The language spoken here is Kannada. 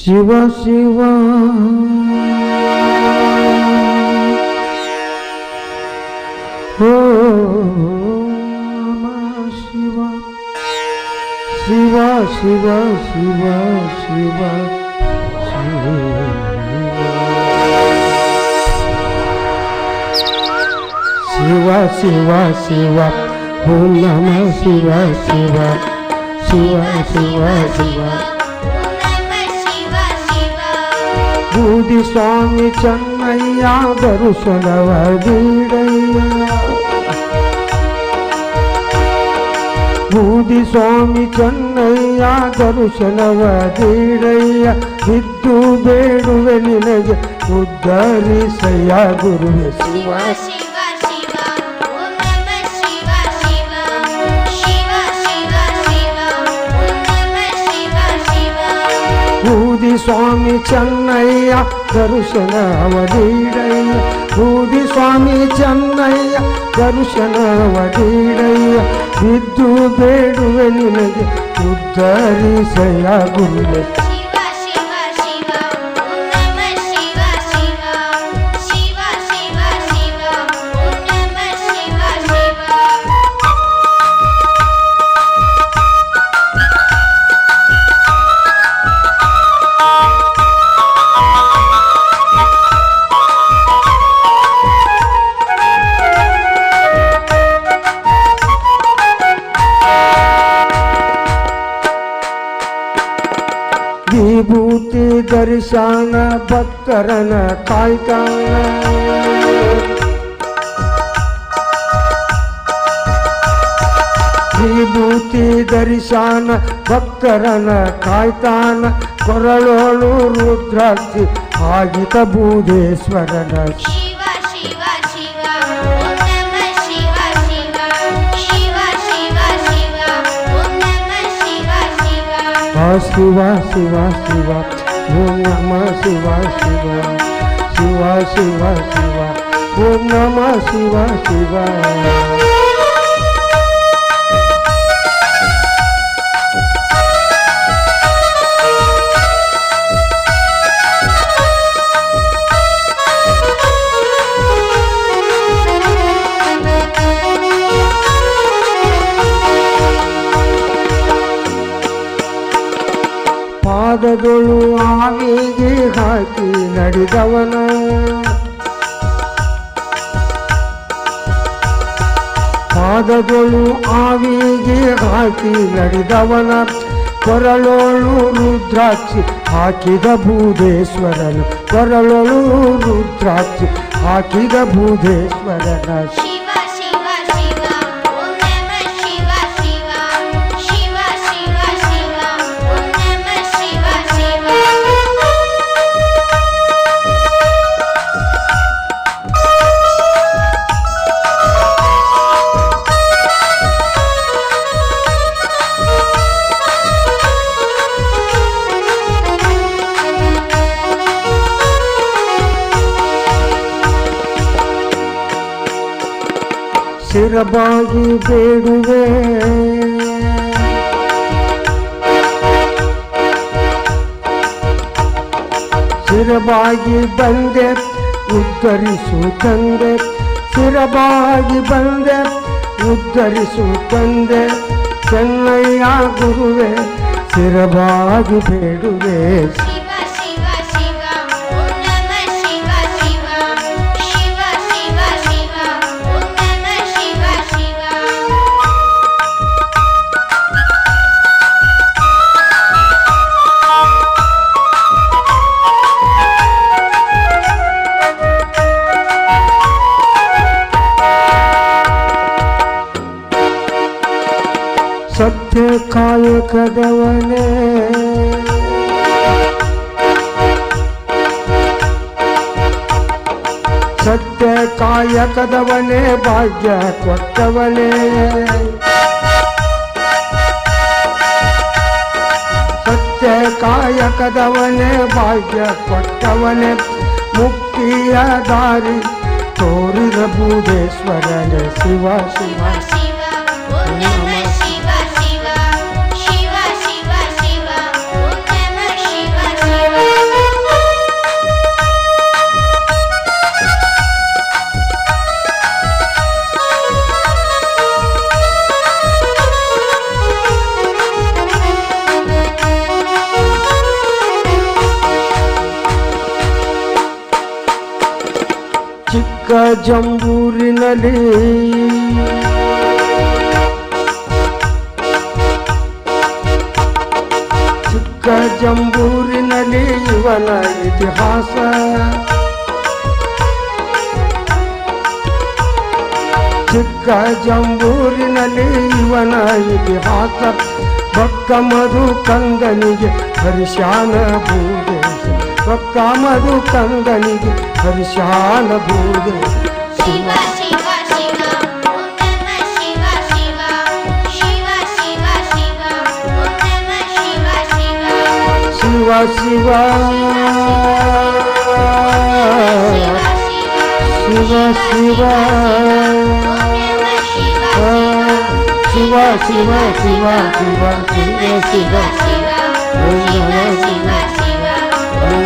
ಶಿವ ಶಿವ ಓ ನಮಃ ಶಿವ ಶಿವ ಶಿವ ಶಿವ ಶಿವ ಶಿವ ಶಿವ ಶಿವ ಓಂ ನಮ ಶಿವ ಶಿವ ಶಿವ ಶಿವ ಶಿವ बूढ़ी स्वामी चन्नैया दर्शनव बीड़ैया बूढ़ी स्वामी चन्नैया दर्शनव बीड़ैया ಬಿದ್ದು ಬೇಡುವೆ ನಿನಗೆ ಉದ್ಧರಿಸಯ್ಯ ಗುರುವೆ. ಶಿವ బూది స్వామి చెన్నయ్య దర్శనవడీడయ్య. బూది స్వామి చెన్నయ్య దర్శనవడీడయ్య. విద్దు ಬೇಡುವೆ ನಿನಗೆ ಉದ್ಧರಿಸಯ ಗುರುವೆ ದರ್ಶನ ಭಕ್ತರನ ಕಾಯ್ತಾನ. ವಿಭೂತಿ ದರ್ಶನ ಭಕ್ತರನ ಕಾಯ್ತಾನ. ಕೊರಳೋಳು ರುದ್ರಾಕ್ಷಿ ಆಗಿತ ಭೂದೇಶ್ವರನ. ಶಿವ ಶಿವ ಶಿವ. ஓம் நம சிவா சிவா சிவா சிவா சிவா ஓம் நம சிவா சிவா ಪಾದಗಳು ಆವಿಗೆ ಹಾಕಿ ನಡೆದವನ. ಪಾದಗಳು ಆವಿಗೆ ಹಾಕಿ ನಡೆದವನ ಕೊರಳೋಳು ರುದ್ರಾಕ್ಷಿ ಹಾಕಿದ ಭೂದೇಶ್ವರನು. ಕೊರಳೋಳು ರುದ್ರಾಕ್ಷಿ ಹಾಕಿದ ಭೂದೇಶ್ವರನ. ಶಿರಬಾಗಿ ಬೇಡುವೆ ಶಿರಬಾಗಿ ಬಂದೆ ಉದ್ಧರಿಸು ತಂದೆ ಶಿರಬಾಗಿ ಬಂದೆ ಉದ್ಧರಿಸು ತಂದೆ ಚೆನ್ನಯ್ಯ ಗುರುವೆ ಶಿರಬಾಗಿ ಬೇಡುವೆ ಸತ್ಯ ಕಾಯಕದವನೇ. ಸತ್ಯ ಕಾಯಕದವನೇ, ಭಾಗ್ಯ ಕೊಟ್ಟವನೇ. ಸತ್ಯ ಕಾಯಕದವನೇ, ಭಾಗ್ಯ ಕೊಟ್ಟವನೇ. ಮುಕ್ತಿಯ ದಾರಿ ತೋರಿದ ಭೂದೇಶ್ವರನೇ ಶಿವ ಶಿವ ಜಂಬೂರಿನಲ್ಲಿ. ಚಿಕ್ಕ ಜಂಬೂರಿನಲ್ಲಿ ಇವನ ಇತಿಹಾಸ. ಚಿಕ್ಕ ಜಂಬೂರಿನಲ್ಲಿ ಇವನ ಇತಿಹಾಸ. ಬಕ್ಕ ಮಧು ಕಂದನಿಗೆ ಹರಿಶಾನ ಭೂದೇಶ ಬಕ್ಕ ಮಧು ಕಂದನಿಗೆ हर्षाल भूज शिवा शिवा शिवा शिवा नमः शिवा शिवा शिवा शिवा शिवा ओम नमः शिवा शिवा शिवा शिवा शिवा शिवा शिवा शिवा शिवा शिवा शिवा शिवा ओम नमः शिवा शिवा ओम